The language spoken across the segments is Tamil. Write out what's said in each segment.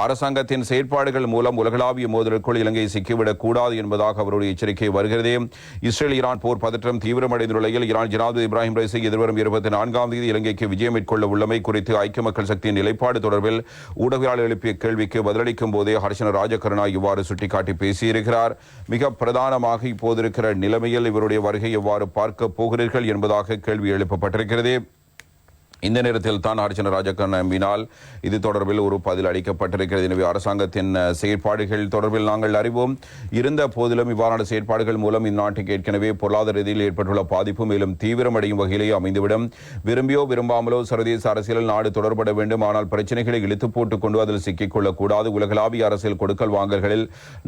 அரசாங்கத்தின் செயற்பாடுகள் மூலம் உலகளாவிய மோதலுக்குள் இலங்கை சிக்கிவிடக் கூடாது என்பதாக அவருடைய எச்சரிக்கை வருகிறது. இஸ்ரேல் ஈரான் போர் பதற்றம் தீவிரமடைந்த நிலையில் ஈரான் ஜனாதிபதி இப்ராஹிம் ரைசி எதிர்வரும் இருபத்தி நான்காம் தேதி இலங்கைக்கு விஜயம் மேற்கொள்ள உள்ளமை குறித்து ஐக்கிய மக்கள் சக்தியின் நிலைப்பாடு தொடர்பில் ஊடகவியலாளர் எழுப்பிய கேள்விக்கு பதிலளிக்கும் போதே ஹர்ஷன ராஜகருணா இவ்வாறு சுட்டிக்காட்டி பேசியிருக்கிறார். மிக பிரதானமாக இப்போது இருக்கிற நிலைமையில் இவருடைய வருகை எவ்வாறு பார்க்க போகிறீர்கள் என்பதாக கேள்வி எழுப்பப்பட்டிருக்கிறது. இந்த நேரத்தில் தான் அர்ச்சன ராஜகன் நம்பினால் இது தொடர்பில் ஒரு பதில் அளிக்கப்பட்டிருக்கிறது. எனவே அரசாங்கத்தின் செயற்பாடுகள் தொடர்பில் நாங்கள் அறிவோம். இருந்த போதிலும் இவ்வாறான செயற்பாடுகள் மூலம் இந்நாட்டுக்கு ஏற்கனவே பொருளாதார ரீதியில் ஏற்பட்டுள்ள பாதிப்பு மேலும் தீவிரமடையும் வகையிலேயே அமைந்துவிடும். விரும்பியோ விரும்பாமலோ சர்வதேச அரசியலில் நாடு தொடர்பட வேண்டும். ஆனால் பிரச்சனைகளை இழுத்து போட்டுக் கொண்டு அதில் சிக்கிக்கொள்ளக்கூடாது. உலகளாவிய அரசியல் கொடுக்கல் வாங்கல்களில்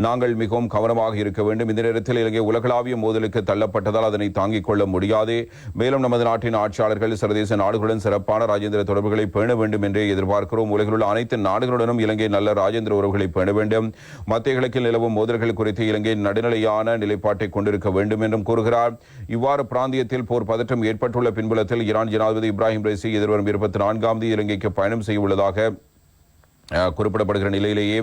நாங்கள் மிகவும் கவனமாக இருக்க வேண்டும். இந்த நேரத்தில் இலங்கை உலகளாவிய மோதலுக்கு தள்ளப்பட்டதால் அதனை தாங்கிக் கொள்ள முடியாது. மேலும் நமது நாட்டின் ஆட்சியாளர்கள் சர்வதேச நாடுகளுடன் சிறப்பு சிறப்பான ராஜேந்திர தொடர்புகளை பேண வேண்டும் என்றே எதிர்பார்க்கிறோம். உலகில் உள்ள அனைத்து நாடுகளுடனும் இலங்கை நல்ல ராஜேந்திர உறவுகளை பேண வேண்டும். மத்திய கிழக்கில் நிலவும் மோதல்கள் குறித்து இலங்கை நடுநிலையான நிலைப்பாட்டை கொண்டிருக்க வேண்டும் என்றும் கூறுகிறார். இவ்வாறு பிராந்தியத்தில் போர் பதற்றம் ஏற்பட்டுள்ள பின்புலத்தில் ஈரான் ஜனாதிபதி இப்ராஹிம் ரைசி எதிர்வரும் இருபத்தி நான்காம் தேதி இலங்கைக்கு பயணம் செய்ய உள்ளதாக குறிப்பிடப்படுகிற நிலையிலேயே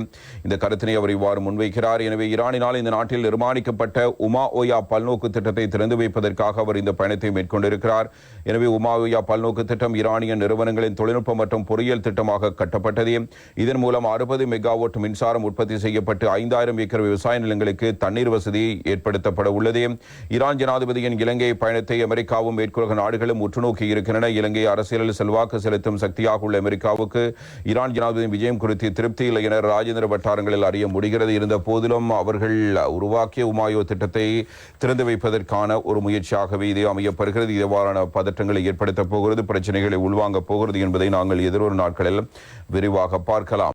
இந்த கருத்தினை அவர் இவ்வாறு முன்வைக்கிறார். எனவே ஈரானினால் இந்த நாட்டில் நிர்மாணிக்கப்பட்ட உமா ஓயா பல்நோக்கு திட்டத்தை திறந்து வைப்பதற்காக அவர் இந்த பயணத்தை மேற்கொண்டிருக்கிறார். எனவே உமா ஓயா பல்நோக்கு திட்டம் ஈரானிய நிறுவனங்களின் தொழில்நுட்பம் மற்றும் பொறியியல் திட்டமாக கட்டப்பட்டது. இதன் மூலம் அறுபது மெகாவாட் மின்சாரம் உற்பத்தி செய்யப்பட்டு ஐந்தாயிரம் ஏக்கர் விவசாய நிலங்களுக்கு தண்ணீர் வசதி ஏற்படுத்தப்பட உள்ளது. ஈரான் ஜனாதிபதியின் இலங்கை பயணத்தை அமெரிக்காவும் மேற்குலக நாடுகளும் உற்றுநோக்கி இருக்கின்றன. இலங்கை அரசியலில் செல்வாக்கு செலுத்தும் சக்தியாக உள்ள அமெரிக்காவுக்கு ஈரான் ஜனாதிபதி விஜயம் குறித்து திருப்தி இல்லை என ராஜேந்திர வட்டாரங்களில் அறிய முடிகிறது. இருந்த போதிலும் அவர்கள் உருவாக்கிய உமாயோ திட்டத்தை திறந்து வைப்பதற்கான ஒரு முயற்சியாகவே இது அமையப்படுகிறது இவ்வாறான பதற்றங்களை ஏற்படுத்தப் போகிறது பிரச்சனைகளை உள்வாங்கப் போகிறது என்பதை நாங்கள் எதிரொரு நாட்களில் விரிவாக பார்க்கலாம்.